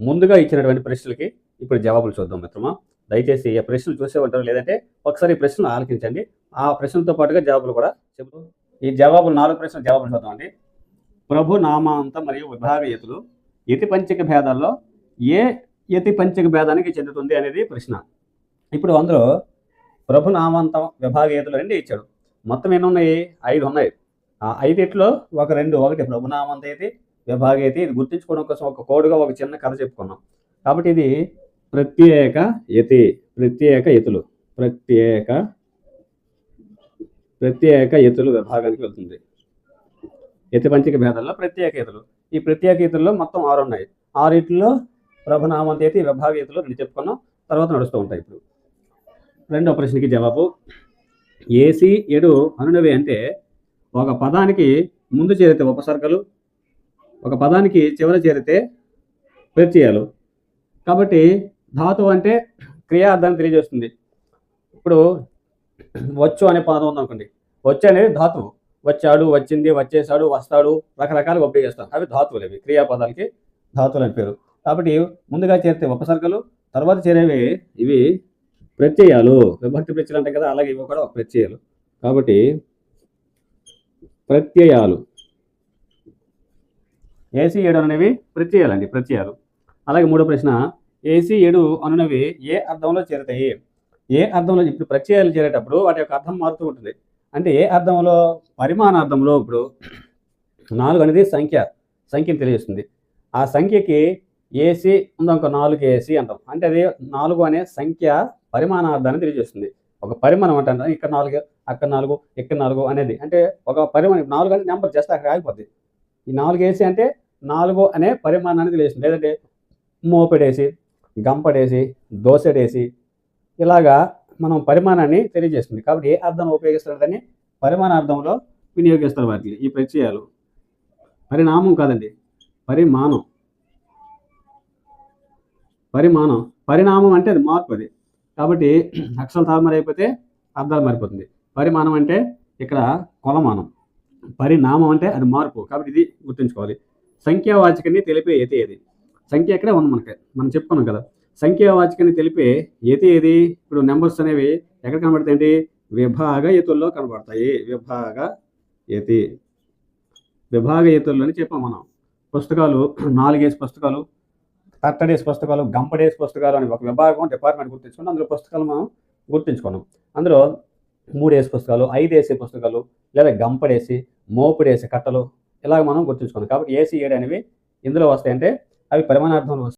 ముందుగా ఇచ్చినటువంటి ప్రశ్నలకి ఇప్పుడు జవాబులు చూద్దాం మిత్రమా. దయచేసి ఈ ప్రశ్నలు చూసే ఉంటారు లేదంటే ఒకసారి ఈ ప్రశ్నలు ఆలకించండి. ఆ ప్రశ్నలతో పాటుగా జవాబులు కూడా చెబుతూ ఈ జవాబులు నాలుగు ప్రశ్నలు జవాబులు చూద్దామండి ప్రభు నామాంత మరియు విభాగీయతలు యతి పంచక భేదాల్లో ఏ యతి పంచక భేదానికి చెందుతుంది అనేది ప్రశ్న. ఇప్పుడు అందులో ప్రభు నామాంతం విభాగీయతలు రెండు ఇచ్చాడు. మొత్తం ఎన్ని ఉన్నాయి? ఐదు ఉన్నాయి. ఆ ఐదిట్లో ఒక రెండు ఒకటి ప్రభునామంత యతి అయితే ఇది గుర్తించుకోవడం కోసం ఒక కోడ్గా ఒక చిన్న కథ చెప్పుకున్నాం. కాబట్టి ఇది ప్రత్యేక యతి ప్రత్యేక యతులు ప్రత్యేక ప్రత్యేక యతులు విభాగానికి వెళ్తుంది. యతి పంచిక భేదాల్లో ప్రత్యేక యతులు. ఈ ప్రత్యేక యతుల్లో మొత్తం ఆరు ఉన్నాయి. ఆరిట్లో విభాగ యతులు రెండు చెప్పుకున్నాం. తర్వాత నడుస్తూ ఉంటాయి ఇప్పుడు. రెండో ప్రశ్నకి జవాబు. ఏసీ ఎడు అనునవి అంటే ఒక పదానికి ముందు చేరితే ఉపసర్గలు ఒక పదానికి చివర చేరితే ప్రత్యయాలు కాబట్టి ధాతువు అంటే క్రియా అర్థాన్ని తెలియజేస్తుంది. ఇప్పుడు వచ్చు అనే పదం ఉందనుకోండి వచ్చు అనేది ధాతువు. వచ్చాడు వచ్చింది వచ్చేసాడు వస్తాడు రకరకాలుగా ఉపయోగిస్తాం అవి ధాతువులు ఇవి. క్రియాపదాలకి ధాతువులు అని పేరు. కాబట్టి ముందుగా చేరితే ఉపసర్గలు తర్వాత చేరేవి ఇవి ప్రత్యయాలు. విభక్తి ప్రత్యయాలు అంటే కదా అలాగే ఇవి కూడా ప్రత్యయాలు. కాబట్టి ప్రత్యయాలు. ఏసీ ఏడు అనేవి ప్రత్యయాలండి ప్రత్యయాలు అలాగే మూడో ప్రశ్న ఏసీ ఏడు అనునవి ఏ అర్థంలో చేరుతాయి? ఏ అర్థంలో ఇప్పుడు ప్రత్యయాలు చేరేటప్పుడు వాటి యొక్క అర్థం మారుతూ ఉంటుంది. అంటే ఏ అర్థంలో? పరిమాణార్థంలో ఇప్పుడు నాలుగు అనేది సంఖ్య సంఖ్యను తెలియజేస్తుంది. ఆ సంఖ్యకి ఏసీ ఉందనుకో నాలుగు ఏసీ అంటాం. అంటే అది నాలుగు అనే సంఖ్య పరిమాణార్థాన్ని తెలియజేస్తుంది. ఒక పరిమాణం అంటే ఇక్కడ నాలుగు అక్కడ నాలుగు ఇక్కడ నాలుగు అనేది. అంటే ఒక పరిమాణం నాలుగు అనేది నెంబర్ జస్ట్ అక్కడ ఆగిపోద్ది. ఈ నాలుగు ఏసీ అంటే నాలుగు అనే పరిమాణాన్ని తెలియజేస్తుంది. లేదంటే మోపెడేసి గంపడేసి దోసెడేసి ఇలాగా మనం పరిమాణాన్ని తెలియజేస్తుంది. కాబట్టి ఏ అర్థం ఉపయోగిస్తున్నదని పరిమాణార్థంలో వినియోగిస్తారు వాటిని ఈ ప్రత్యయాలు. పరిణామం కాదండి. పరిమాణం. పరిమాణం. పరిణామం అంటే అది మార్పు అది. కాబట్టి అక్షరాలు తారుమారైపోతే అర్థాలు మారిపోతుంది. పరిమాణం అంటే ఇక్కడ కొలమానం. పరిణామం అంటే అది మార్పు. కాబట్టి ఇది గుర్తుంచుకోవాలి. సంఖ్యావాచకని తెలిపే ఏతి ఏది? సంఖ్య ఎక్కడే ఉంది మనకి? మనం చెప్పుకున్నాం కదా. సంఖ్యావాచకని తెలిపే ఏతి ఏది? ఇప్పుడు నెంబర్స్ అనేవి ఎక్కడ కనబడతాయండి విభాగ ఎతుల్లో కనబడతాయి. విభాగ యతి విభాగ యతుల్లో అని చెప్పాం మనం. పుస్తకాలు నాలుగేసి పుస్తకాలు కట్టడేసి పుస్తకాలు గంపడేసి పుస్తకాలు అని ఒక విభాగం డిపార్ట్మెంట్ గుర్తించుకుని అందులో పుస్తకాలు మనం గుర్తించుకున్నాం. అందులో మూడేసి పుస్తకాలు ఐదేసి పుస్తకాలు లేదా గంపడేసి మోపుడేసి కట్టలు ఇలాగ మనం గుర్తించుకున్నాం కాబట్టి ఏసీ ఏడు అనేవి ఇందులో వస్తాయంటే అవి పరిమాణార్థంలో వస్తాయి.